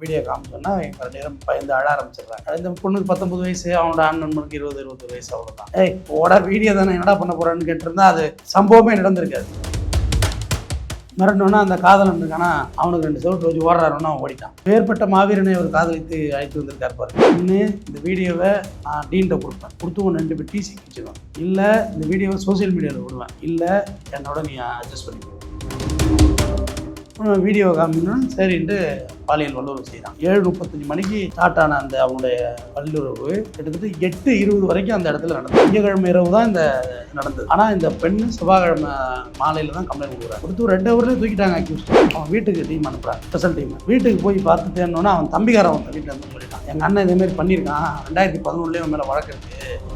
Video காமிச்சோன்னா எங்கள் பேரும் பயந்து அழ ஆரம்பிச்சிடுறாங்க. இந்த பொண்ணுக்கு பத்தொன்பது வயசு அவனோட அண்ணனுக்கு இருபது இருபது வயசு அவ்வளோதான் ஏய் ஓட வீடியோ தானே என்னடா பண்ண போகிறான்னு கேட்டிருந்தா அது சம்பவமே நடந்திருக்காது. மிரண்டோன்னா அந்த காதலன் இருக்கானா அவனுக்கு ரெண்டு சவுட் வச்சு ஓடுறாருன்னா அவன் ஓடிட்டான். வேறுபட்ட மாவீரனை அவர் காதலித்து அழைத்து வந்திருக்கார் பாரு. இன்னும் இந்த வீடியோவை நான் டீன்ட்ட கொடுப்பேன். கொடுத்து உன் ரெண்டு பேர் டிசி கிச்சிடுவேன் இல்லை இந்த வீடியோவை சோஷியல் மீடியாவில் விடுவேன். இல்லை என்னோட நீ அட்ஜஸ்ட் பண்ணிக்கோ. வீடியோ காமிக்கணும் சரின்ட்டு பாலியல் வல்லுறவு செய்கிறான் ஏழு முப்பத்தஞ்சு மணிக்கு ஸ்டார்ட் ஆன அந்த அவனுடைய வல்லுறவு கிட்டத்தட்ட எட்டு இருபது வரைக்கும் அந்த இடத்துல நடந்தது. திங்கக்கிழமை இரவு தான் இந்த நடந்தது. ஆனால் இந்த பெண் செவ்வாய்க்கிழமை மாலையில் தான் கம்ப்ளைண்ட் கொடுக்குறாங்க கொடுத்து ரெண்டு ஹவர்லேயே தூக்கிட்டாங்க அக்யூஸ்ட் அவன் வீட்டுக்கு டீம் அனுப்புறாங்க ஸ்பெஷல் டீம் வீட்டுக்கு போய் பார்த்து தேடணுன்னா அவன் தம்பிக்காரன் அவன் வீட்டில் இருந்து சொல்லிட்டான். எங்கள் அண்ணன் இதேமாரி பண்ணியிருக்கான். ரெண்டாயிரத்தி பதினொன்றுலேயே அவன் மேலே வழக்கு இருக்குது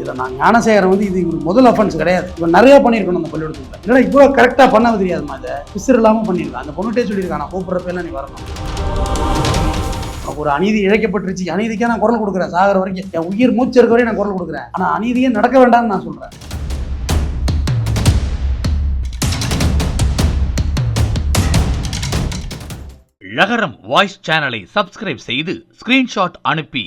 இதில் நான் ஞானசேகரன் வந்து இது இவருக்கு முதல் அஃபென்ஸ் கிடையாது. இவன் நிறையா பண்ணியிருக்கணும் அந்த பள்ளிக்கூடத்தில். இல்லைனா இவ்வளோ கரெக்டாக பண்ண தெரியாதுமா இதை? பிசர் இல்லாமல் பண்ணியிருக்கான் அந்த பொண்ணுகிட்டே சொல்லியிருக்கான் நான் கூப்பிட்றப்பெல்லாம் நீ வரணும். ஒரு அநீதி இழைக்கப்பட்டுருச்சு. அநீதிக்கே நான் குரல் கொடுக்குறேன் சாகிற வரைக்கும். என் உயிர் மூச்சு இருக்க வரையும் நான் குரல் கொடுக்குறேன். ஆனால் அநீதியே நடக்க வேண்டாம்னு நான் சொல்கிறேன் லகரம் வாய்ஸ் சேனலை சப்ஸ்கிரைப் செய்து ஸ்கிரீன்ஷாட் அனுப்பி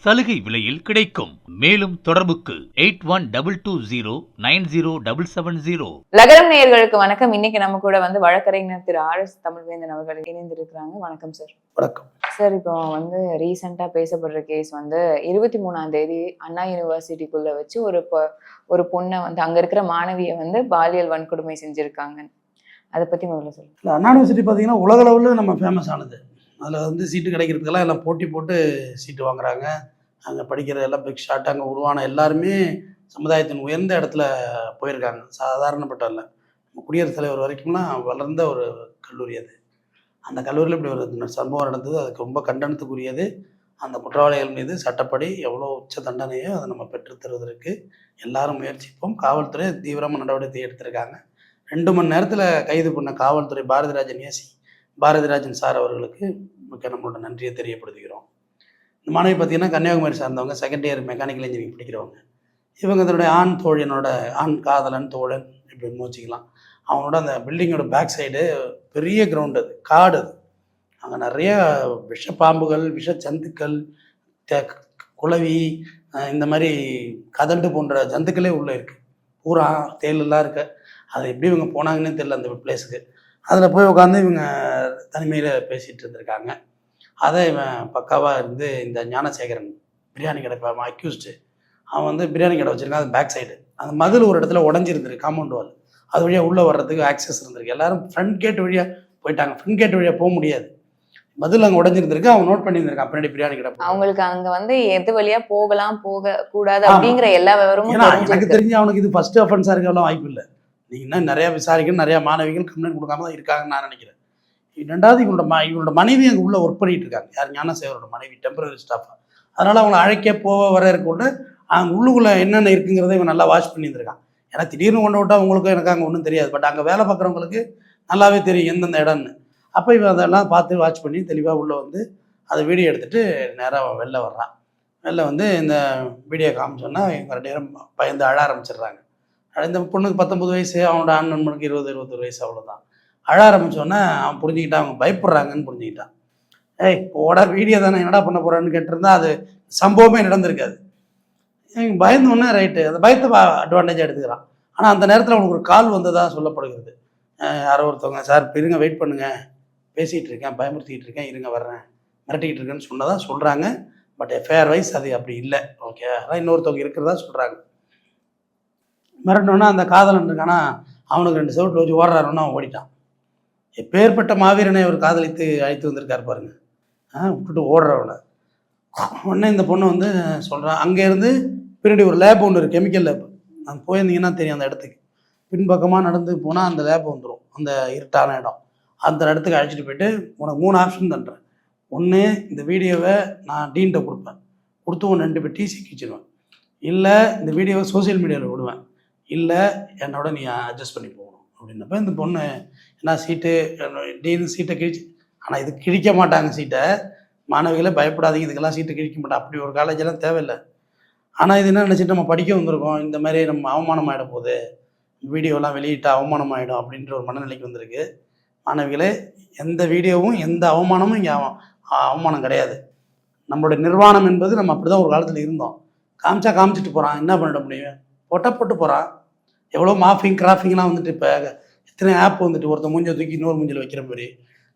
சலுகை விலையில் கிடைக்கும். மேலும் தொடர்புக்கு eight one double two zero nine zero double seven zero. லகரம் நேயர்களுக்கு வணக்கம். இன்னைக்கு நம்ம கூட வந்து வழக்கறிஞர் திரு ஆர் எஸ் தமிழ்வேந்தன் அவர்கள் இணைந்திருக்கிறாங்க. வணக்கம் சார் வணக்கம். சார் இப்போ வந்து ரீசெண்டா பேசப்படுற கேஸ் வந்து இருபத்தி மூணாம் தேதி அண்ணா யூனிவர்சிட்டிக்குள்ள வச்சு ஒரு பொ- ஒரு பொண்ணை வந்து அங்க இருக்கிற மாணவியை வந்து பாலியல் வன்கொடுமை செஞ்சிருக்காங்க அதை பத்தி முதல்ல சொல்லுங்க. இல்லை அண்ணா யூனிவர்சிட்டி பார்த்தீங்கன்னா உலக அளவில் நம்ம ஃபேமஸ் ஆனது. அதில் வந்து சீட்டு கிடைக்கிறதுக்கெல்லாம் எல்லாம் போட்டி போட்டு சீட்டு வாங்குறாங்க. அங்கே படிக்கிற எல்லாம் பிக் ஷாட் அங்கே உருவான எல்லாருமே சமுதாயத்தின் உயர்ந்த இடத்துல போயிருக்காங்க. சாதாரணப்பட்ட இல்லை நம்ம குடியரசுத் தலைவர் வரைக்கும்லாம் வளர்ந்த ஒரு கல்லூரி அது. அந்த கல்லூரியில் இப்படி ஒரு சம்பவம் நடந்தது. அதுக்கு ரொம்ப கண்டனத்துக்குரியது. அந்த குற்றவாளிகள் மீது சட்டப்படி எவ்வளோ உச்ச தண்டனையோ அதை நம்ம பெற்றுத்தருவதற்கு எல்லாரும் முயற்சிப்போம். காவல்துறை தீவிரமாக நடவடிக்கை எடுத்திருக்காங்க. ரெண்டு மணி நேரத்தில் கைது பண்ண காவல்துறை பாரதிராஜன் ஏசி பாரதிராஜன் சார் அவர்களுக்கு மிக்க நம்மளோட நன்றியை தெரியப்படுத்துகிறோம். இந்த மாணவி பார்த்தீங்கன்னா கன்னியாகுமரி சார்ந்தவங்க செகண்ட் இயர் மெக்கானிக்கல் இன்ஜினியரிங் படிக்கிறவங்க. இவங்க தன்னுடைய ஆண் தோழியனோட ஆண் காதலன் தோழன் இப்படி மோச்சிக்கலாம் அவனோட அந்த பில்டிங்கோட பேக் சைடு பெரிய கிரவுண்ட் அது காடு அது. அங்கே நிறைய விஷ பாம்புகள் விஷ ஜந்துக்கள் தே குளவி இந்த மாதிரி கதண்டு போன்ற ஜந்துக்களே உள்ளே இருக்குது பூரா தேலெல்லாம் இருக்கு. அது எப்படி இவங்க போனாங்கன்னே தெரியல அந்த பிளேஸுக்கு அதில் போய் உட்காந்து இவங்க தனிமையில் பேசிகிட்டு இருந்திருக்காங்க. அதை இவன் பக்காவாக இருந்து இந்த ஞானசேகரன் பிரியாணி கடை அக்யூஸ்டு அவன் வந்து பிரியாணி கடை வச்சுருக்கான் அது பேக் சைடு அந்த மதில் ஒரு இடத்துல உடஞ்சிருந்திருக்கு காம்பவுண்ட் வால் அது வழியாக உள்ளே வர்றதுக்கு ஆக்சஸ் இருந்திருக்கு. எல்லாரும் ஃப்ரண்ட் கேட் வழியாக போயிட்டாங்க. ஃப்ரண்ட் கேட் வழியாக போக முடியாது. மதில் அங்கே உடஞ்சிருந்திருக்கு அவன் நோட் பண்ணியிருந்திருக்கான் பின்னாடி பிரியாணி கடை. அவங்களுக்கு அங்க வந்து எது வழியா போகலாம் போக கூடாது. அப்படிங்கிற எல்லா விவரமும் எனக்கு தெரிஞ்சு அவனுக்கு இது ஃபர்ஸ்ட் அஃபென்ஸாக இருக்கலாம் வாய்ப்பு இல்லை. நீங்கள் இன்னும் நிறையா விசாரிக்கணும் நிறையா மாணவிகள் கம்ப்ளைண்ட் கொடுக்காம தான் இருக்காங்கன்னு நான் நினைக்கிறேன். ரெண்டாவது இவனோட ம இவனோட மனைவி அங்கே உள்ளே ஒர்க் பண்ணிட்டு இருக்காங்க. யார்? ஞானசேவரோட மனைவி டெம்பரரி ஸ்டாஃபாக அதனால் அவங்கள அழைக்க போக வர இருக்கோட அங்கே உள்ளுக்குள்ளே என்னென்ன இருக்குங்கிறத இவன் நல்லா வாட்ச் பண்ணியிருந்திருக்கான். ஏன்னா திடீர்னு கொண்டு விட்டால் உங்களுக்கும் எனக்கு அங்கே ஒன்றும் தெரியாது. பட் அங்கே வேலை பார்க்குறவங்களுக்கு நல்லாவே தெரியும் எந்தெந்த இடம்னு. அப்போ இவன் அதெல்லாம் பார்த்து வாட்ச் பண்ணி தெளிவாக உள்ளே வந்து அதை வீடியோ எடுத்துகிட்டு நேராக வெளில வர்றான். வெளில வந்து இந்த வீடியோ காமிச்சோன்னா இவங்க ரெண்டு பேரும் பயந்து அழ ஆரம்பிச்சிடுறாங்க. இந்த பொண்ணுக்கு பத்தொம்பது வயசு அவனோட ஆண் நண்பனுக்கு இருபது இருபத்தொரு வயசு அவ்வளோதான் அழ ஆரம்பிச்சோன்னே அவன் புரிஞ்சுக்கிட்டான் அவங்க பயப்படுறாங்கன்னு புரிஞ்சுக்கிட்டான். ஏய் போட வீடியோ தானே என்னடா பண்ண போகிறான்னு கேட்டிருந்தா அது சம்பவமே நடந்திருக்காது. எனக்கு பயந்த ரைட்டு அந்த பயத்தை அட்வான்டேஜாக எடுத்துக்கிறான். ஆனால் அந்த நேரத்தில் அவனுக்கு ஒரு கால் வந்ததாக சொல்லப்படுகிறது. யாரோ ஒருத்தவங்க சார் இப்ப இருங்க வெயிட் பண்ணுங்க. பேசிகிட்டு இருக்கேன் பயமுறுத்திக்கிட்டு இருக்கேன் இருங்க வர்றேன். மிரட்டிக்கிட்டு இருக்கேன்னு சொன்னதான் சொல்கிறாங்க பட் எஃப்ஐஆர் வைஸ் அது அப்படி இல்லை. ஓகே அதான் இன்னொருத்தவங்க இருக்கிறதா சொல்கிறாங்க மிரட்டினோன்னா அந்த காதலன் இருக்கானா அவனுக்கு ரெண்டு செவட்டு வச்சு ஓடுறாருன்னா அவன் ஓடிட்டான். எப்பேற்பட்ட மாவீரனை அவர் காதலித்து அழைத்து வந்திருக்கார் பாருங்க. ஆ விட்டுட்டு ஓடுறவனை உடனே இந்த பொண்ணு வந்து சொல்கிறான் அங்கேருந்து பின்னாடி ஒரு லேப் ஒன்று இருக்குது கெமிக்கல் லேப். அது போயிருந்தீங்கன்னா தெரியும் அந்த இடத்துக்கு. பின்பக்கமாக நடந்து போனால் அந்த லேப் வந்துடும் அந்த இருட்டான இடம். அந்த இடத்துக்கு அழைச்சிட்டு போயிட்டு உனக்கு மூணு ஆப்ஷன் தந்துடுறேன். ஒன்று இந்த வீடியோவை நான் டீன்ட்ட கொடுப்பேன். கொடுத்து உன் ரெண்டு பேர் டிசி கிச்சிடுவேன் இல்லை இந்த வீடியோவை சோஷியல் மீடியாவில் விடுவேன். இல்லை என்னோட நீ அட்ஜஸ்ட் பண்ணி போகணும். அப்படின்னப்ப இந்த பொண்ணு என்ன சீட்டு டீனு சீட்டை கிழிச்சு ஆனால் இது கிழிக்க மாட்டாங்க சீட்டை மாணவிகளை பயப்படாதீங்க இதுக்கெல்லாம் சீட்டு கிழிக்க மாட்டாங்க அப்படி ஒரு காலேஜெல்லாம் தேவையில்லை. ஆனால் இது என்ன நினச்சிட்டு நம்ம படிக்க வந்திருக்கோம். இந்த மாதிரி நம்ம அவமானம் ஆகிட போகுது. வீடியோலாம் வெளியிட்டு அவமானம் ஆகிடும் அப்படின்ற ஒரு மனநிலைக்கு வந்திருக்கு. மாணவிகளே எந்த வீடியோவும் எந்த அவமானமும் இங்கே அவமானம் கிடையாது. நம்மளுடைய நிர்வாணம் என்பது நம்ம அப்படி தான் ஒரு காலத்தில் இருந்தோம். காமிச்சா காமிச்சிட்டு போகிறான் என்ன பண்ணிட முடியும்? போட்டால் போட்டு போகிறான் எவ்வளோ மாஃபிங் கிராஃபிங்லாம் வந்துட்டு இப்போ எத்தனை ஆப் வந்துட்டு ஒருத்த மூஞ்ச தூக்கி இன்னொரு மூஞ்சில் வைக்கிற மாதிரி.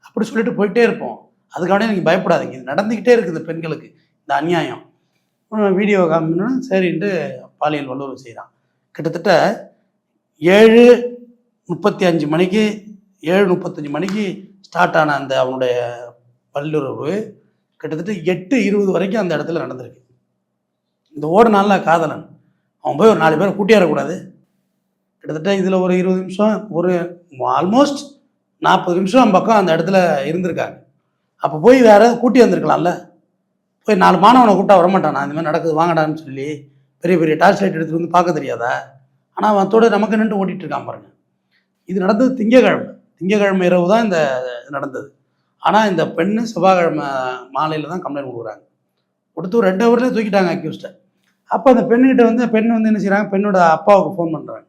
அப்படி சொல்லிட்டு போயிட்டே இருப்போம். அதுக்காக நீங்கள் பயப்படாதீங்க. இது நடந்துக்கிட்டே இருக்குது பெண்களுக்கு. இந்த அநியாயம். வீடியோ காமிக்கணும்னா சரின்ட்டு பாலியல் வல்லுறவு செய்கிறான் கிட்டத்தட்ட ஏழு முப்பத்தி அஞ்சு மணிக்கு ஏழு முப்பத்தஞ்சு மணிக்கு ஸ்டார்ட் ஆன அந்த அவனுடைய வல்லுறவு கிட்டத்தட்ட எட்டு இருபது வரைக்கும் அந்த இடத்துல நடந்திருக்கு. இந்த ஓடுனால காதலன். அவன் போய் ஒரு நாலு பேரை கூட்டியாரக்கூடாது. கிட்டத்தட்ட இதில் ஒரு இருபது நிமிஷம் ஒரு ஆல்மோஸ்ட் நாற்பது நிமிஷம் பக்கம் அந்த இடத்துல இருந்திருக்காங்க அப்போ போய் வேற கூட்டி வந்திருக்கலாம்ல? போய் நாலு மாணவனை கூப்பிட்டா வரமாட்டானா? இந்த மாதிரி நடக்குது வாங்கடான்னு சொல்லி பெரிய பெரிய டார்ச் லைட் எடுத்துட்டு வந்து பார்க்க தெரியாதா? ஆனால் அவன் நமக்கு நின்று ஓட்டிகிட்டு இருக்கான் பாருங்க. இது நடந்தது திங்கக்கிழமை. திங்கக்கிழமை இரவு தான் இந்த இது நடந்தது. ஆனால் இந்த பெண்ணு செவ்வாய்க்கிழமை மாலையில் தான் கம்ப்ளைண்ட் கொடுக்குறாங்க. கொடுத்து ஒரு ரெண்டு ஹவர்லேயே தூக்கிட்டாங்க அக்யூஸ்ட்டை அப்போ அந்த பெண்ணுக்கிட்ட வந்து பெண் வந்து என்ன செய்கிறாங்க பெண்ணோட அப்பாவுக்கு ஃபோன் பண்ணுறாங்க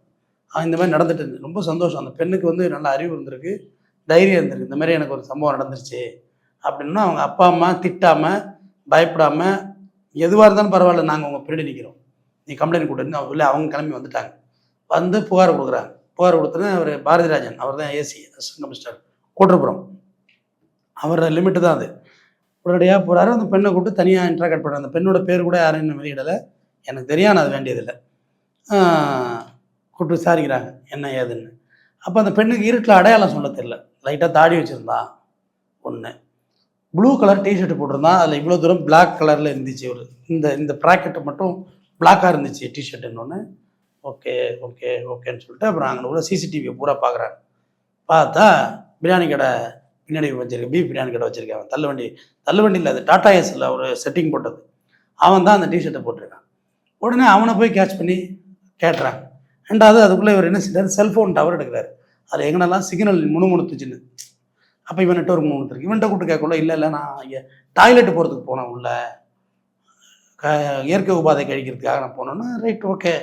இந்த மாதிரி நடந்துட்டு இருந்துச்சு ரொம்ப சந்தோஷம். அந்த பெண்ணுக்கு வந்து நல்ல அறிவு இருந்திருக்கு. தைரியம் இருந்திருக்கு. இந்த மாதிரி எனக்கு ஒரு சம்பவம் நடந்துருச்சு அப்படின்னா அவங்க அப்பா அம்மா திட்டாமல் பயப்படாமல் எதுவாக இருந்தாலும் பரவாயில்ல நாங்கள் உங்கள் பின்னாடி நிற்கிறோம் நீ கம்ப்ளைண்ட் கொடுன்னு இல்லை அவங்க கிளம்பி வந்துட்டாங்க. வந்து புகார் கொடுக்குறாங்க. புகார் கொடுத்தோன்னே அவர் பாரதிராஜன் அவர் தான் ஏசி அசிஸ்டன்ட் கமிஷனர் கோட்டப்புறம் அவரோட லிமிட்டு தான் அது. உடனடியாக போகிறாரு அந்த பெண்ணை கூப்பிட்டு தனியாக இன்ட்ராக்ட் பண்ணுறாரு அந்த பெண்ணோட பேர் கூட யாரும் இன்னும் வெளியிடலை. எனக்கு தெரியாது அது வேண்டியதில்லை. கூப்பிட்டு விசாரிக்கிறாங்க என்ன ஏதுன்னு. அப்போ அந்த பெண்ணுக்கு இருட்டில் அடையாளம் சொல்ல தெரியல. லைட்டாக தாடி வச்சுருந்தா ஒன்று ப்ளூ கலர் டிஷர்ட் போட்டிருந்தான் அதில் இவ்வளோ தூரம் பிளாக் கலரில் இருந்துச்சு ஒரு இந்த இந்த ப்ராக்கெட்டு மட்டும் பிளாக்காக இருந்துச்சு டிஷர்ட்டுன்னு ஒன்று ஓகே ஓகே ஓகேன்னு சொல்லிட்டு அப்புறம் அங்கே உள்ள சிசிடிவியை பூரா பார்க்குறாங்க பார்த்தா பிரியாணி கடை பின்னாடி வச்சுருக்கேன் பீஃப் பிரியாணி கடை வச்சிருக்கான் தள்ளுவண்டி தள்ளுவண்டியில் அது டாட்டா ஏஸில் ஒரு செட்டிங் போட்டது. அவன் தான் அந்த டிஷர்ட்டை போட்டிருக்கான். உடனே அவனை போய் கேட்ச் பண்ணி கேட்டுறான். ரெண்டாவது அதுக்குள்ளே இவர் என்ன செய்றாரு? செல்ஃபோன் டவர் எடுக்கிறார். அதில் எங்கனெல்லாம் சிக்னல் முணுமுணுத்துச்சுன்னு. அப்போ இவன்கிட்ட ஒரு மூணு இருக்கு இவன்கிட்ட கூப்பிட்டு கேட்கல இல்லை இல்லை நான் இங்கே டாய்லெட் போகிறதுக்கு போனேன் உள்ள. க இயற்கை உபாதை கழிக்கிறதுக்காக நான் போனோன்னா ரைட் ஓகே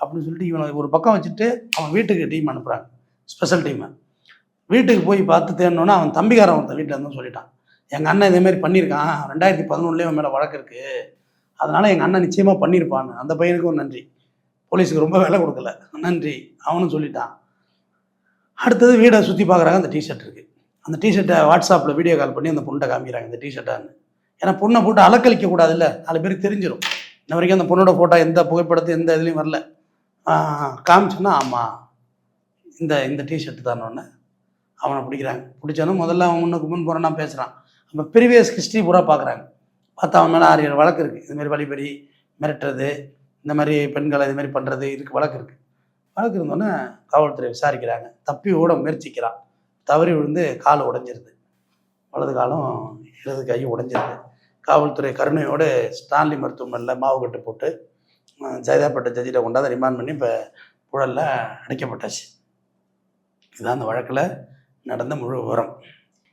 அப்படின்னு சொல்லிட்டு இவனை ஒரு பக்கம் வச்சுட்டு அவன் வீட்டுக்கு டீம் அனுப்புகிறாங்க ஸ்பெஷல் டீமை வீட்டுக்கு போய் பார்த்து தேடணுன்னா அவன் தம்பிக்காரன் ஒருத்தன் வீட்டில் இருந்து சொல்லிட்டான். எங்கள் அண்ணன் இதேமாரி பண்ணியிருக்கான். ரெண்டாயிரத்தி பதினொன்றுலேயே அவன் மேலே வழக்கு இருக்குது அதனால் எங்கள் அண்ணன் நிச்சயமாக பண்ணியிருப்பான்னு. அந்த பையனுக்கும் நன்றி. போலீஸுக்கு ரொம்ப வேலை கொடுக்கல. நன்றி. அவனும் சொல்லிட்டான். அடுத்தது வீடை சுற்றி பார்க்குறாங்க அந்த டிஷர்ட் இருக்குது அந்த டிஷர்ட்டை வாட்ஸ்அப்பில் வீடியோ கால் பண்ணி அந்த பொண்ணை காமிக்கிறாங்க இந்த டிஷர்ட்டான்னு ஏன்னா பொண்ணை போட்டு அலக்கழிக்க கூடாதுல்ல. நாலு பேருக்கு தெரிஞ்சிடும் இன்ன வரைக்கும் அந்த பொண்ணோட ஃபோட்டோ எந்த புகைப்படத்து எந்த இதுலேயும் வரல. காமிச்சோன்னா ஆமாம் இந்த இந்த டிஷர்ட் தானோன்னு அவனை பிடிக்கிறாங்க. பிடிச்சாலும் முதல்ல அவன் முன்னுக்கு முன் போகிறான்னா பேசுகிறான் அப்போ ப்ரீவியஸ் ஹிஸ்ட்ரி பூரா பார்க்குறாங்க. பார்த்தா அவன் மேலே ஆறு ஏழு வழக்கு இருக்குது இதுமாரி வழிபறி மிரட்டுறது. இந்த மாதிரி பெண்களை இது மாதிரி பண்ணுறது இதுக்கு வழக்கு இருக்குது வழக்கு இருந்தோன்னே காவல்துறை விசாரிக்கிறாங்க. தப்பி ஓட முயற்சிக்கிறான். தவறி விழுந்து கால் உடஞ்சிருது. வலது காலம் இடது கையும் உடஞ்சிருது காவல்துறை கருணையோடு ஸ்டான்லி மருத்துவமனையில் மாவு கட்டு போட்டு ஜெயதாப்பட்ட ஜட்ஜிட்ட கொண்டாந்து ரிமாண்ட் பண்ணி இப்போ புழலில் அடைக்கப்பட்டாச்சு. இதுதான் அந்த வழக்கில் நடந்த முழு விவரம்.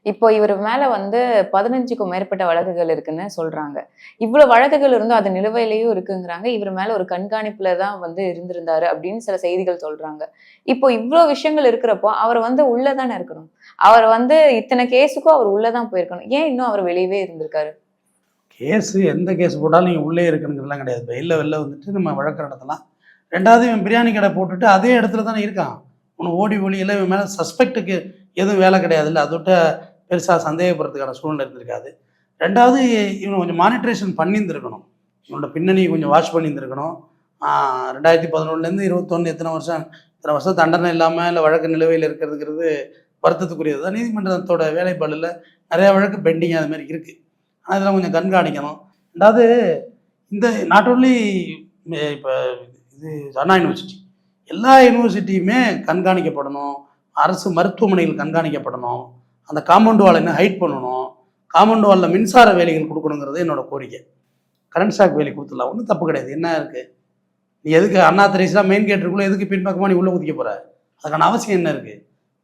இப்போ இவர் மேல வந்து பதினஞ்சுக்கும் மேற்பட்ட வழக்குகள் இருக்குன்னு சொல்றாங்க. இவ்வளவு வழக்குகள் இருந்தும் அது நிலுவையிலேயும் இருக்குங்கிறாங்க. இவர் மேல ஒரு கண்காணிப்புல தான் வந்து இருந்திருந்தாரு அப்படின்னு சில செய்திகள் சொல்றாங்க. இப்போ இவ்வளவு விஷயங்கள் இருக்கிறப்போ அவர் வந்து உள்ளதானே இருக்கணும். அவர் வந்து இத்தனை கேஸுக்கும் அவர் உள்ளதான் போயிருக்கணும். ஏன் இன்னும் அவர் வெளியவே இருந்திருக்காரு? கேஸு எந்த கேஸ் போட்டாலும் நீங்கள் உள்ளே இருக்கணுங்கிறதுலாம் கிடையாது. வெளில வெளில வந்துட்டு நம்ம வழக்கு நடத்தலாம். ரெண்டாவது இவன் பிரியாணி கடை போட்டுட்டு அதே இடத்துல தானே இருக்கான். உன்னை ஓடி ஒளியில் இவன் மேலே சஸ்பெக்டுக்கு எதுவும் வேலை கிடையாதுல்ல. அதோட்ட பெருசாக சந்தேகப்படுறதுக்கான சூழ்நிலை இருந்திருக்காது. ரெண்டாவது இவனை கொஞ்சம் மானிட்ரேஷன் பண்ணியிருந்துருக்கணும். இவனோட பின்னணியை கொஞ்சம் வாஷ் பண்ணியிருந்துருக்கணும். ரெண்டாயிரத்தி பதினொன்றுலேருந்து இருபத்தொன்று எத்தனை வருஷம் இத்தனை வருஷம் தண்டனை இல்லாமல் இல்லை வழக்கு நிலுவையில் இருக்கிறதுங்கிறது வருத்தத்துக்குரியது. தான் நீதிமன்றத்தோட வேலைப்பாடில் நிறையா வழக்கு பெண்டிங் அது மாதிரி இருக்குது ஆனால் இதெல்லாம் கொஞ்சம் கண்காணிக்கணும். ரெண்டாவது இந்த நாட் ஓன்லி இப்போ இது அண்ணா யூனிவர்சிட்டி எல்லா யூனிவர்சிட்டியுமே கண்காணிக்கப்படணும். அரசு மருத்துவமனைகள் கண்காணிக்கப்படணும். அந்த காம்பவுண்ட் வால் இன்னும் ஹைட் பண்ணணும்? காம்பவுண்ட் வாலில் மின்சார வேலைகள் கொடுக்கணுங்கிறது என்னோட கோரிக்கை. கரண்ட் ஷாக் வேலை கொடுத்துடலாம். ஒன்றும் தப்பு கிடையாது. என்ன இருக்குது நீ எதுக்கு அண்ணா தெரேசா மெயின் கேட்டுக்குள்ளே எதுக்கு பின்பக்கமாக நீ உள்ளே குதிக்க போகிற அதுக்கான அவசியம் என்ன இருக்குது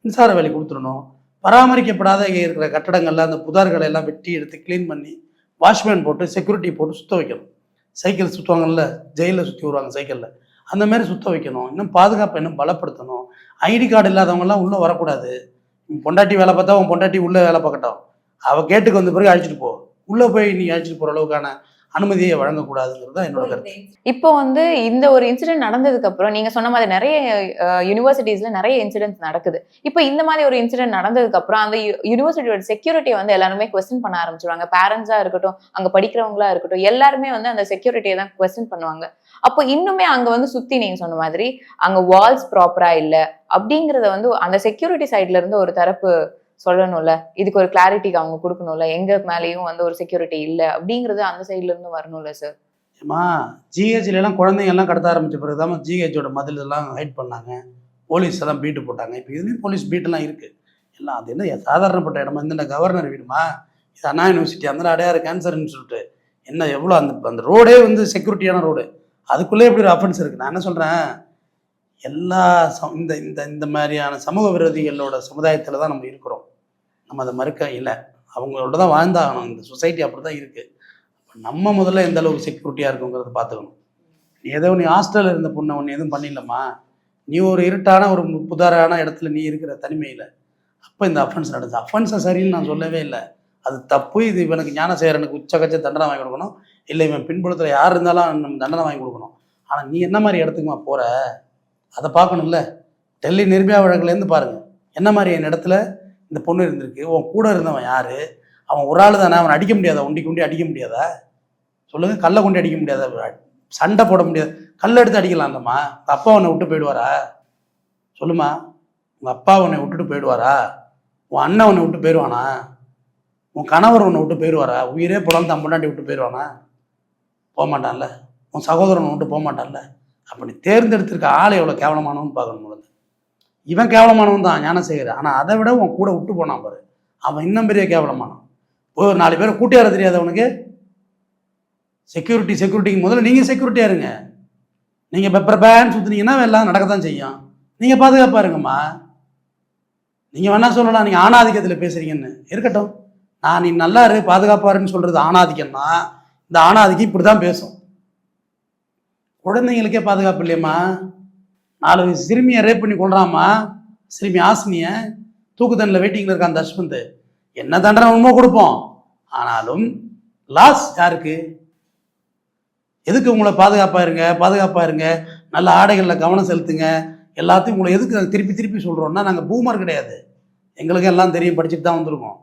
மின்சார வேலை கொடுத்துடணும். பராமரிக்கப்படாத இருக்கிற கட்டடங்களில் அந்த புதார்களை எல்லாம் வெட்டி எடுத்து க்ளீன் பண்ணி வாஷ்மேன் போட்டு செக்யூரிட்டி போட்டு சுத்த வைக்கணும். சைக்கிள் சுற்றுவாங்கல்ல ஜெயிலில் சுற்றி வருவாங்க சைக்கிளில் அந்த மாதிரி சுத்த வைக்கணும். இன்னும் பாதுகாப்பை இன்னும் பலப்படுத்தணும். ஐடி கார்டு இல்லாதவங்கலாம் உள்ளே வரக்கூடாது. பொண்டாட்டி வேலை பார்த்தா உன் பொண்டாட்டி உள்ளே வேலை பார்க்கட்டும். அவள் கேட்டுக்கு வந்த பிறகு அழைச்சிட்டு போ. உள்ளே போய் நீ அழைச்சிட்டு போகிற அளவுக்கான அனுமதியை வழங்கக்கூடாதுங்கிறது தான் என்னோட கருத்து. இப்போ வந்து இந்த ஒரு இன்சிடென்ட் நடந்ததுக்கு அப்புறம் நீங்க சொன்ன மாதிரி நிறைய யூனிவர்சிட்டிஸ்ல நிறைய இன்சிடென்ட் நடக்குது. இப்போ இந்த மாதிரி ஒரு இன்சிடென்ட் நடந்ததுக்கு அப்புறம் அந்த யூனிவர்சிட்டியோட செக்யூரிட்டியை வந்து எல்லாருமே கொஸ்டின் பண்ண ஆரம்பிச்சிருவாங்க. பேரண்ட்ஸா இருக்கட்டும் அங்க படிக்கிறவங்களா இருக்கட்டும் எல்லாருமே வந்து அந்த செக்யூரிட்டியை தான் கொஸ்டின் பண்ணுவாங்க. அப்போ இன்னுமே அங்க வந்து சுத்தி நீங்க சொன்ன மாதிரி அங்க வால்ஸ் ப்ராப்பரா இல்ல அப்படிங்கறத வந்து அந்த செக்யூரிட்டி சைட்ல இருந்து ஒரு தரப்பு சொல்லணும்ல? இதுக்கு ஒரு கிளாரிட்டிக்கு அவங்க கொடுக்கணும்ல? எங்க மேலேயும் வந்து ஒரு செக்யூரிட்டி இல்லை? அப்படிங்கிறது அந்த சைட்ல இருந்து வரணும்ல சார் ஏம்மா ஜிஹெச்ல எல்லாம் குழந்தைங்க எல்லாம் கடத்த ஆரம்பிச்ச பிறகு தான் ஜிஹெச்சோட மதில் எல்லாம் ஹைட் பண்ணாங்க. போலீஸ் எல்லாம் பீட்டு போட்டாங்க. இப்போ இதுலேயும் போலீஸ் பீட்டெல்லாம் இருக்குது எல்லாம் அது என்ன சாதாரணப்பட்ட இடமா? இந்த கவர்னர் வீடுமா? இது அண்ணா யூனிவர்சிட்டி அந்த அடையாறு கேன்சர் இன்ஸ்டியூட்டு என்ன எவ்வளோ அந்த அந்த ரோடே வந்து செக்யூரிட்டியான ரோடு அதுக்குள்ளே எப்படி ஒரு அஃபென்ஸ் இருக்குது நான் என்ன சொல்கிறேன் எல்லா ச இந்த இந்த இந்த மாதிரியான சமூக விரோதிகளோட சமுதாயத்தில் தான் நம்ம இருக்கிறோம். நம்ம அதை மறுக்க இல்லை. அவங்களோட தான் வாழ்ந்தாகணும். இந்த சொசைட்டி அப்படி தான் இருக்குது நம்ம முதல்ல எந்த அளவுக்கு செக்யூரிட்டியாக இருக்குங்கிறத பார்த்துக்கணும். நீ ஏதோ நீ ஹாஸ்டலில் இருந்த பொண்ணை ஒன்று எதுவும் பண்ணிடலாமா நீ ஒரு இருட்டான ஒரு புதாரான இடத்துல நீ இருக்கிற தனிமையில். அப்போ இந்த அஃபென்ஸ் நடந்துச்சு அஃபென்ஸை சரின்னு நான் சொல்லவே இல்லை. அது தப்பு. இது இவனுக்கு ஞானசேகரனுக்கு உச்சகச்ச தண்டனை வாங்கி கொடுக்கணும். இல்லை இவன் பின்புலத்தில் யார் இருந்தாலும் நம்ம தண்டனை வாங்கி கொடுக்கணும். ஆனால் நீ என்ன மாதிரி இடத்துக்குமா போகிற அதை பார்க்கணும்ல. டெல்லி நிர்பயா வழக்குலேருந்து பாருங்கள் என்ன மாதிரி என் இடத்துல இந்த பொண்ணு இருந்திருக்கு? உன் கூட இருந்தவன் யார்? அவன் ஒரு ஆள் தானே? அவனை அடிக்க முடியாதா? உண்டி குண்டி அடிக்க முடியாதா? சொல்லுங்கள் கல்லை கொண்டு அடிக்க முடியாதா? சண்டை போட முடியாது. கல் எடுத்து அடிக்கலாம் உங்க அப்பா உன்னை விட்டு போயிடுவாரா? சொல்லுமா உங்கள் அப்பா உன்னை விட்டுட்டு போயிடுவாரா? உன் அண்ணன் உன்னை விட்டு போயிடுவானா? உன் கணவர் உன்னை விட்டு போயிடுவாரா? உயிரே புலந்து தன் விட்டு போயிடுவானா? போக மாட்டான்ல. உன் சகோதரன் விட்டு போக மாட்டான்ல. அப்படி தேர்ந்தெடுத்திருக்க ஆள் எவ்வளோ கேவலமானவன்னு பார்க்கணும் முதல்ல. இவன் கேவலமானவன் தான் ஞானம் செய்கிற ஆனால் அதை விட உன் கூட விட்டு போனான் பாரு. அவன் இன்னும் பெரிய கேவலமானான் ஒரு நாலு பேர் கூட்டியார தெரியாது அவனுக்கு செக்யூரிட்டி செக்யூரிட்டிக்கு முதல்ல நீங்கள் செக்யூரிட்டியாக இருங்க. நீங்கள் பெப்பர் பேன் சுற்றுனீங்கன்னா எல்லாம் நடக்க தான் செய்யும். நீங்கள் பாதுகாப்பாக இருங்கம்மா. நீங்கள் வேணா சொல்லலாம் நீங்கள் ஆணாதிக்கத்தில் பேசுகிறீங்கன்னு இருக்கட்டும். நான் நீ நல்லா இரு பாதுகாப்பாருன்னு சொல்கிறது ஆணாதிக்கம்னா இந்த ஆணாதிக்கம் இப்படி தான் பேசும். குழந்தைங்களுக்கே பாதுகாப்பு இல்லையம்மா. நாலு வயசு சிறுமியை ரேப் பண்ணி கொள்றாம்மா சிறுமி ஆசினியை தூக்கு வெயிட்டிங்கில் இருக்கான் தஷ்மந்த் என்ன தண்டனை உண்மை கொடுப்போம். ஆனாலும் லாஸ் யாருக்கு? எதுக்கு உங்களை பாதுகாப்பாக இருங்க? பாதுகாப்பாக இருங்க. நல்ல ஆடைகளில் கவனம் செலுத்துங்க. எல்லாத்தையும் உங்களை எதுக்கு நாங்கள் திருப்பி திருப்பி சொல்கிறோம்னா நாங்கள் பூமர் கிடையாது. எங்களுக்கு எல்லாம் தெரியும் படிச்சுட்டு தான் வந்திருக்கோம்.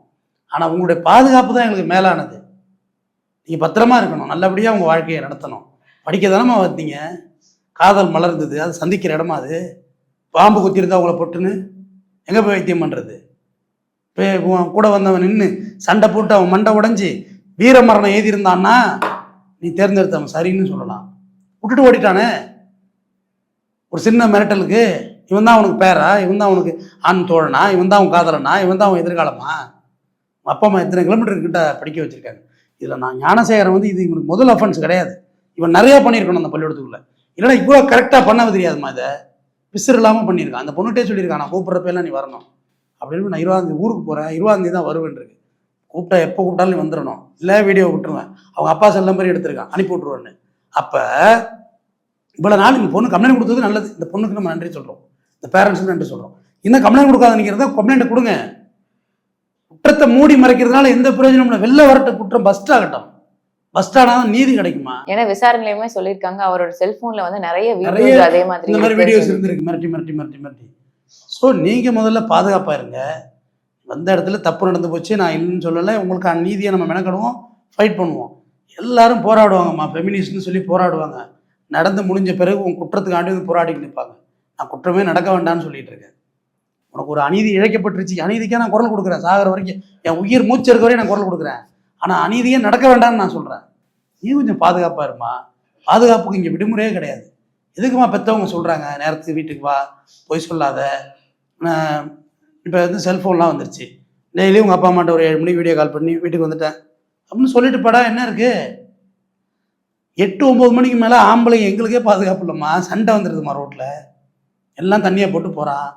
ஆனால் உங்களுடைய பாதுகாப்பு தான் எங்களுக்கு மேலானது. நீங்கள் பத்திரமா இருக்கணும். நல்லபடியாக உங்கள் வாழ்க்கையை நடத்தணும். படிக்க தானம்மா வந்தீங்க? காதல் மலர்ந்தது அது சந்திக்கிற இடமா அது? பாம்பு குத்திருந்தா உங்களை பொட்டுன்னு எங்கே போய் வைத்தியம் பண்ணுறது இப்போ உன் கூட வந்தவன் நின்று சண்டை போட்டு அவன் மண்டை உடைஞ்சி வீர மரணம் எழுதியிருந்தான்னா நீ தேர்ந்தெடுத்தவன் சரின்னு சொல்லலாம். விட்டுட்டு ஓடிட்டானே? ஒரு சின்ன மிரட்டலுக்கு இவன் தான் அவனுக்கு பேரா? இவன் தான் அவனுக்கு ஆண் தோழனா? இவன் தான் அவன் காதலனா? இவன் தான் அவன் எதிர்காலமா? அப்பா அம்மா எத்தனை கிலோமீட்டர் கிட்ட படிக்க வச்சிருக்காங்க. இதில் நான் ஞானசேகரன் வந்து இது இவனுக்கு முதல் அஃபென்ஸ் கிடையாது. இவன் நிறையா பண்ணியிருக்கணும் அந்த பள்ளிக்கூடத்துக்குள்ள. இல்லைன்னா இவ்வளோ கரெக்டாக பண்ண தெரியாதுமா இதை. விசிறு இல்லாமல் பண்ணியிருக்கான். அந்த பொண்ணுகிட்டே சொல்லியிருக்கான் நான் கூப்பிட்றப்பெல்லாம் நீ வரணும். அப்படின்னு நான் இருபதாந்தேதி ஊருக்கு போகிறேன் இருபதாந்தேதி தான் வருவேன்ருக்கு கூப்பிட்டா எப்போ கூப்பிட்டாலும் நீ வந்துடணும். இல்லை வீடியோ விட்டுருவேன். அவங்க அப்பா செல்ல மாதிரி எடுத்திருக்கான். அனுப்பி விட்ருவேன்னு அப்போ இவ்வளோ நாள் இந்த பொண்ணு கம்ப்ளைண்ட் கொடுத்தது நல்லது. இந்த பொண்ணுக்கு நம்ம நன்றி சொல்கிறோம் இந்த பேரண்ட்ஸுக்கு நன்றி சொல்கிறோம் இன்னும் கம்ப்ளைண்ட் கொடுக்காத நிற்கிறதா கம்ப்ளைண்ட் கொடுங்க. குற்றத்தை மூடி மறைக்கிறதுனால எந்த பிரயோஜனம் இல்லை. வெளில வரட்ட குற்றம் பஸ்ட் ஆகட்டும். பஸ்ட் ஆனால் நீதி கிடைக்குமா? ஏன்னா விசாரணையிலுமே சொல்லியிருக்காங்க. அவரோட செல்போன்ல வந்து நிறைய நிறைய வீடியோஸ் அதே மாதிரி இந்த மாதிரி வீடியோஸ் இருந்திருக்கு. மிரட்டி மிரட்டி மிரட்டி மிரட்டி. ஸோ நீங்கள் முதல்ல பாதுகாப்பாக இருங்க. வந்த இடத்துல தப்பு நடந்து போச்சு. நான் இல்லைன்னு சொல்லலை. உங்களுக்கு அநீதியை நம்ம மெனக்கடுவோம். ஃபைட் பண்ணுவோம். எல்லாரும் போராடுவாங்கம்மா. ஃபெமினிஸ்ட்னு சொல்லி போராடுவாங்க. நடந்து முடிஞ்ச பிறகு உன் குற்றத்துக்காண்டி வந்து போராடிட்டு நிற்பாங்க நான் குற்றமே நடக்க வேண்டாம்னு சொல்லிட்டு இருக்கேன். உனக்கு ஒரு அநீதி இழைக்கப்பட்டுருச்சு. அநீதிக்கே நான் குரல் கொடுக்குறேன். சாகிற வரைக்கும் என் உயிர் மூச்சு இருக்க வரையும் நான் குரல் கொடுக்குறேன். ஆனால் அநீதியே நடக்க வேண்டாம்னு நான் சொல்கிறேன் நீ கொஞ்சம் பாதுகாப்பாக இருமா? பாதுகாப்புக்கு இங்கே விடுமுறையே கிடையாது. எதுக்குமா பெற்றவங்க சொல்கிறாங்க நேரத்துக்கு வீட்டுக்கு வா பொய் சொல்லாத. இப்போ வந்து செல்ஃபோன்லாம் வந்துருச்சு. டெய்லி உங்கள் அப்பா அம்மாட்ட ஒரு ஏழு மணிக்கு வீடியோ கால் பண்ணி வீட்டுக்கு வந்துட்டேன். அப்படின்னு சொல்லிட்டு படா என்ன இருக்குது எட்டு ஒம்பது மணிக்கு மேலே ஆம்பளைங்க எங்களுக்கே பாதுகாப்பு இல்லைம்மா. சண்டை வந்துடுதும்மா ரோட்டில் எல்லாம் தண்ணியை போட்டு போகிறான்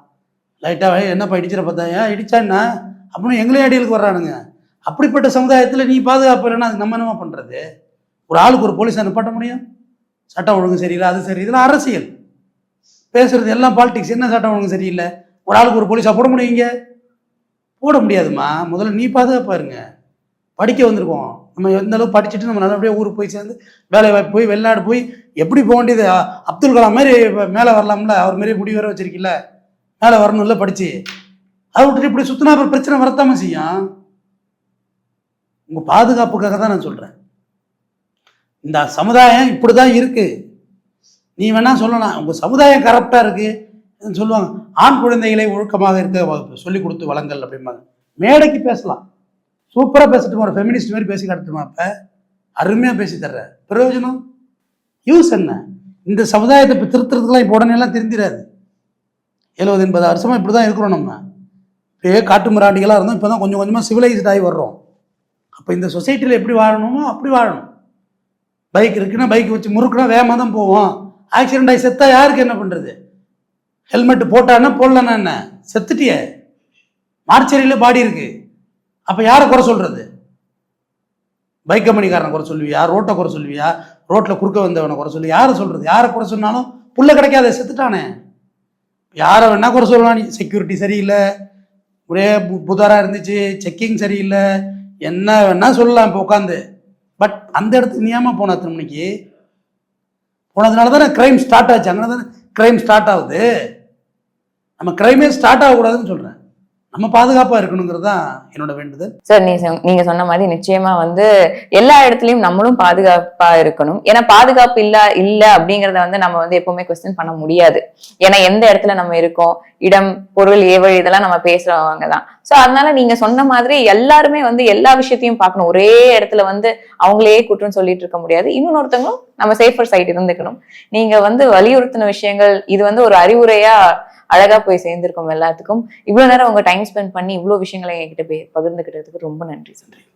லைட்டாக என்னப்பா இடிச்சிட பார்த்தா ஏன் இடிச்சா என்ன? அப்படின்னு எங்களையும் அடிகளுக்கு வர்றானுங்க. அப்படிப்பட்ட சமுதாயத்தில் நீ பாதுகாப்பு இல்லைன்னா அது நம்ம என்னமா பண்ணுறது ஒரு ஆளுக்கு ஒரு போலீஸ் நிப்பாட்ட முடியும்? சட்டம் ஒழுங்கு சரியில்லை அது சரி இதெல்லாம் அரசியல். பேசுறது எல்லாம் பாலிடிக்ஸ் என்ன சட்டம் ஒழுங்கு சரியில்லை? ஒரு ஆளுக்கு ஒரு போலீஸாக போட முடியுங்க போட முடியாதும்மா. முதல்ல நீ பாதுகாப்பாருங்க படிக்க வந்திருக்கோம். நம்ம எந்த அளவுக்கு படிச்சுட்டு நம்ம நல்லபடியாக ஊருக்கு போய் சேர்ந்து வேலை வாய்ப்பு போய் வெளிநாடு போய் எப்படி போக வேண்டியது? அப்துல் கலாம் மாதிரி மேலே வரலாம்ல? அவர் மாதிரி முடி வர வச்சிருக்கீல்ல? மேலே வரணும்ல படிச்சு? அதை விட்டுட்டு இப்படி சுத்தினா அப்புறம் பிரச்சனை வரத்தாம செய்யும்? உங்க பாதுகாப்புக்காக தான் நான் சொல்றேன். இந்த சமுதாயம் இப்படி தான் இருக்கு. நீ வேணா சொல்லலாம். உங்க சமுதாயம் கரெக்டாக இருக்கு சொல்லுவாங்க. ஆண் குழந்தைகளை ஒழுக்கமாக இருக்க சொல்லி கொடுத்து வளங்கள் அப்படிம்பாங்க. மேடைக்கு பேசலாம். சூப்பராக பேசிட்டு ஒரு ஃபெமினிஸ்ட் மாதிரி பேசி காட்டுமா அப்போ அருமையாக பேசி தர்ற. பிரயோஜனம்? யூஸ் என்ன? இந்த சமுதாயத்தை இப்போ திருத்துறதுக்குலாம் இப்போ உடனே எல்லாம் எழுபது எண்பது வருஷமாக இப்படி தான் இருக்கிறோம் நம்ம. இப்போயே காட்டு மிராண்டிகளாக இருந்தோம். இப்போ தான் கொஞ்சம் கொஞ்சமாக சிவிலைஸ்ட் ஆகி வர்றோம். அப்போ இந்த சொசைட்டியில் எப்படி வாழணுமோ அப்படி வாழணும். பைக் இருக்குன்னா பைக் வச்சு முறுக்குனா வேகமாக தான் போவோம். ஆக்சிடென்ட் ஆகி செத்தா யாருக்கு என்ன பண்ணுறது ஹெல்மெட் போட்டான்னா போடலன்னா என்ன? செத்துட்டியே. மார்ச்சரியில் பாடி இருக்கு. அப்போ யாரை குறை சொல்கிறது பைக் கம்பெனிக்காரனை குறை சொல்லுவியா? ரோட்டை குறை சொல்லுவியா? ரோட்டில் குறுக்க வந்தவனை குறை சொல்லி. யாரை சொல்கிறது யாரை குறை சொன்னாலும் புள்ள கிடைக்காத செத்துட்டானே. யாரை வேணா குறை சொல்லலாம். நீ செக்யூரிட்டி சரியில்லை. ஒரே பு- இருந்துச்சு. செக்கிங் சரியில்லை. என்ன வேணால் சொல்லலாம் இப்போ உட்காந்து பட் அந்த இடத்துக்கு நீ போன அத்தனை மணிக்கு? போனதுனால தானே க்ரைம் ஸ்டார்ட் ஆச்சு. அங்கே தானே க்ரைம் ஸ்டார்ட் ஆகுது. நம்ம க்ரைமே ஸ்டார்ட் ஆகக்கூடாதுன்னு சொல்கிறேன் நம்ம பாதுகாப்பாக இருக்கணுங்கிறது தான் என்னோட வேண்டுதல். சார் நீ நீங்க சொன்ன மாதிரி நிச்சயமா வந்து எல்லா இடத்துலயும் நம்மளும் பாதுகாப்பா இருக்கணும். ஏன்னா பாதுகாப்பு இல்ல இல்ல அப்படிங்கறத வந்து நம்ம வந்து எப்பவுமே கொஸ்டின் பண்ண முடியாது. ஏன்னா எந்த இடத்துல நம்ம இருக்கோம் இடம் பொருள் ஏவல் இதெல்லாம் நம்ம பேசுறவங்க தான். சோ அதனால நீங்க சொன்ன மாதிரி எல்லாருமே வந்து எல்லா விஷயத்தையும் பார்க்கணும். ஒரே இடத்துல வந்து அவங்களே குற்றம் சொல்லிட்டு இருக்க முடியாது. இன்னொருத்தவங்களும் நம்ம சேஃபர் சைடு இருந்துக்கணும். நீங்க வந்து வலியுறுத்தின விஷயங்கள் இது வந்து ஒரு அறிவுரையா அழகா போய் சேர்ந்திருக்கோம் எல்லாத்துக்கும். இவ்வளவு நேரம் உங்க டைம் ஸ்பெண்ட் பண்ணி இவ்வளவு விஷயங்களை என்கிட்ட பகிர்ந்துகிட்டதுக்கு ரொம்ப நன்றி சொல்றேன்